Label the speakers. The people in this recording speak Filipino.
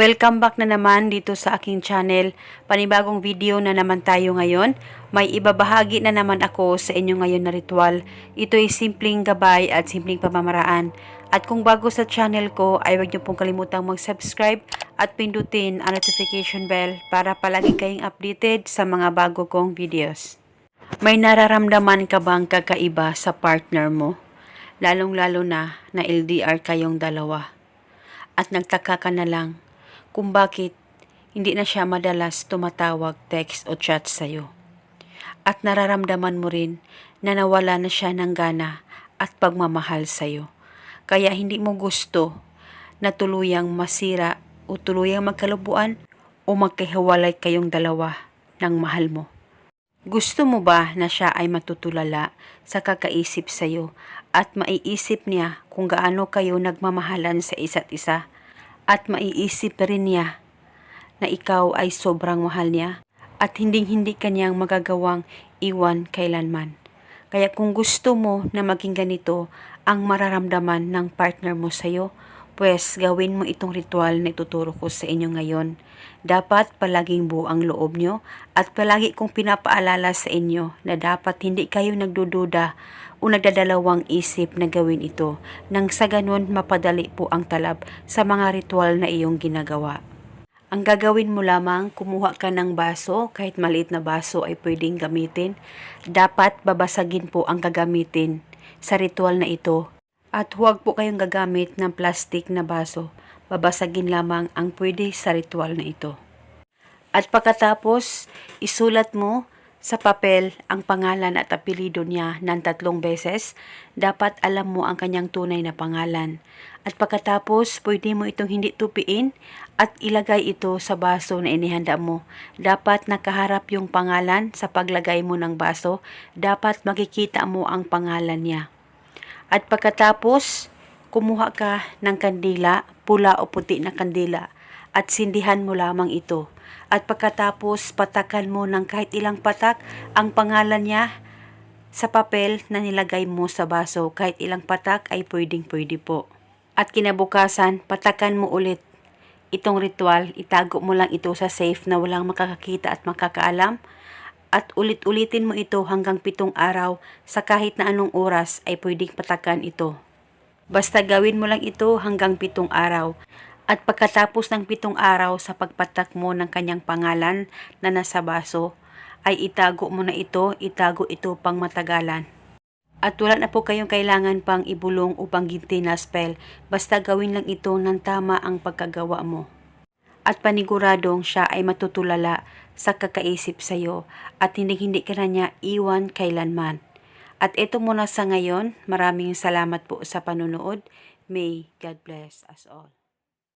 Speaker 1: Welcome back na naman dito sa aking channel. Panibagong video na naman tayo ngayon. May ibabahagi na naman ako sa inyo ngayon na ritual. Ito ay simpleng gabay at simpleng pamamaraan. At kung bago sa channel ko, ay huwag niyo pong kalimutang mag-subscribe at pindutin ang notification bell para palagi kayong updated sa mga bago kong videos. May nararamdaman ka bang kakaiba sa partner mo? Lalong-lalo na na LDR kayong dalawa. At nagtaka ka na lang kung bakit hindi na siya madalas tumatawag, text o chat sa'yo. At nararamdaman mo rin na nawala na siya ng gana at pagmamahal sa'yo. Kaya hindi mo gusto na tuluyang masira o tuluyang magkalubuan o magkahiwalay kayong dalawa ng mahal mo. Gusto mo ba na siya ay matutulala sa kakaisip sa'yo at maiisip niya kung gaano kayo nagmamahalan sa isa't isa at maiisip rin niya na ikaw ay sobrang mahal niya at hinding-hindi kanyang magagawang iwan kailanman. Kaya kung gusto mo na maging ganito ang mararamdaman ng partner mo sa'yo, pues gawin mo itong ritual na ituturo ko sa inyo ngayon. Dapat palaging buo ang loob nyo at palagi kong pinapaalala sa inyo na dapat hindi kayo nagdududa o nagdadalawang isip na gawin ito nang sa ganun mapadali po ang talab sa mga ritual na iyong ginagawa. Ang gagawin mo lamang, kumuha ka ng baso, kahit maliit na baso ay pwedeng gamitin. Dapat babasagin po ang gagamitin sa ritual na ito. At huwag po kayong gagamit ng plastic na baso. Babasagin lamang ang pwede sa ritual na ito. At pagkatapos, isulat mo sa papel ang pangalan at apelido niya ng tatlong beses. Dapat alam mo ang kanyang tunay na pangalan. At pagkatapos, pwede mo itong hindi tupiin at ilagay ito sa baso na inihanda mo. Dapat nakaharap yung pangalan sa paglagay mo ng baso. Dapat makikita mo ang pangalan niya. At pagkatapos, kumuha ka ng kandila, pula o puti na kandila, at sindihan mo lamang ito. At pagkatapos, patakan mo ng kahit ilang patak ang pangalan niya sa papel na nilagay mo sa baso. Kahit ilang patak ay pwedeng pwede po. At kinabukasan, patakan mo ulit itong ritual. Itago mo lang ito sa safe na walang makakakita at makakaalam at ulit-ulitin mo ito hanggang pitong araw sa kahit na anong oras ay pwedeng patakan ito. Basta gawin mo lang ito hanggang pitong araw. At pagkatapos ng pitong araw sa pagpatak mo ng kanyang pangalan na nasa baso, ay itago mo na ito, itago ito pang matagalan. At wala na po kayong kailangan pang ibulong upang ginti na spell, basta gawin lang ito ng tama ang pagkagawa mo at paniguradong siya ay matutulala sa kakaisip sa iyo at hindi-hindi ka na niya iwan kailanman. At ito muna sa ngayon, maraming salamat po sa panunood. May God bless us all.